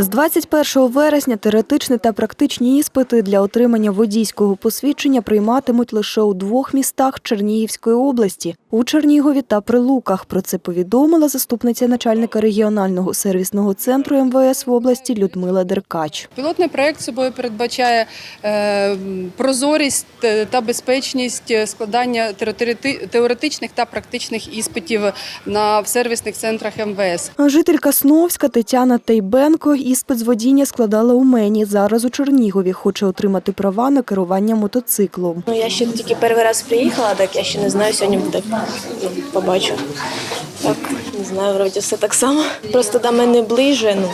З 21 вересня теоретичні та практичні іспити для отримання водійського посвідчення прийматимуть лише у двох містах Чернігівської області у Чернігові та Прилуках. Про це повідомила заступниця начальника регіонального сервісного центру МВС в області Людмила Деркач. Пілотний проект собою передбачає е, прозорість е, та безпечність е, складання теорети- теоретичних та практичних іспитів на в сервісних центрах МВС. Жителька Сновська Тетяна Тейбенко іспит з водіння складала у Мені. Зараз у Чернігові хоче отримати права на керування мотоциклом. Ну, я ще тільки перший раз приїхала, так я ще не знаю, сьогодні буде ну, побачу. Так, не знаю, вроді все так само. Просто до мене ближе, ну,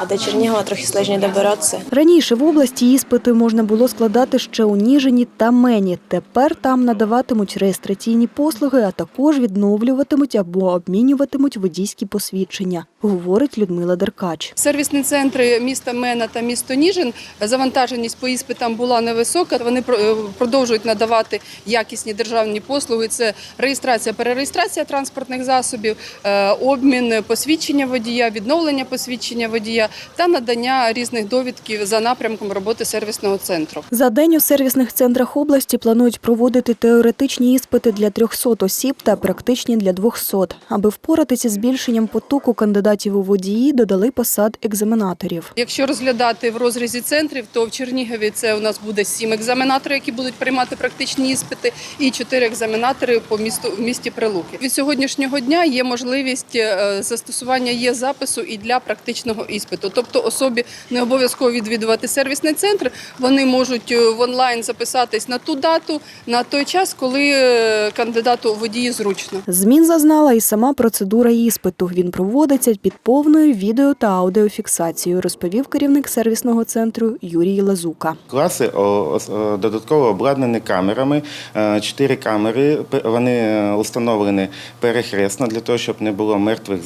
а до Чернігова трохи складніше добиратися. Раніше в області іспити можна було складати ще у Ніжині та Мені. Тепер там надаватимуть реєстраційні послуги, а також відновлюватимуть або обмінюватимуть водійські посвідчення, говорить Людмила Деркач. Сервісні центри міста Мена та місто Ніжин завантаженість по іспитам була невисока. Вони про- е, продовжують надавати якісні державні послуги. Це реєстрація, перереєстрація транспортних засобів, е, обмін посвідчення водія, відновлення посвідчення водія та надання різних довідків за напрямком роботи сервісного центру. За день у сервісних центрах області планують проводити теоретичні іспити для 300 осіб та практичні для 200. Аби впоратися з збільшенням потоку кандидатів у водії, додали посад екзаменаторів. Якщо розглядати в розрізі центрів, то в Чернігові це у нас буде сім екзаменаторів, які будуть приймати практичні іспити, і чотири екзаменатори по місту в місті Прилуки. Від сьогоднішнього дня є можливість е, застосування є запису і для практичного іспиту. Тобто особі не обов'язково відвідувати сервісний центр. Вони можуть е, в онлайн записатись на ту дату, на той час, коли е, кандидату у водії зручно. Змін зазнала і сама процедура іспиту. Він проводиться під повною відео та аудіофіксацією, розповів керівник сервісного центру Юрій Лазука. Класи додатково обладнані камерами. Е, Чотири камери вони установлені перехресно для того, щоб не було мертвих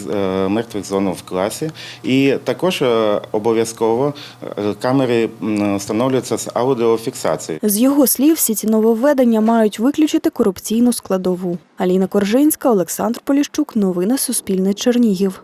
мертвих зон в класі. І також е, обов'язково е, камери встановлюються з аудіофіксацією. З його слів, всі ці нововведення мають виключити корупційну складову. Аліна Коржинська, Олександр Поліщук. Новини Суспільне Чернігів.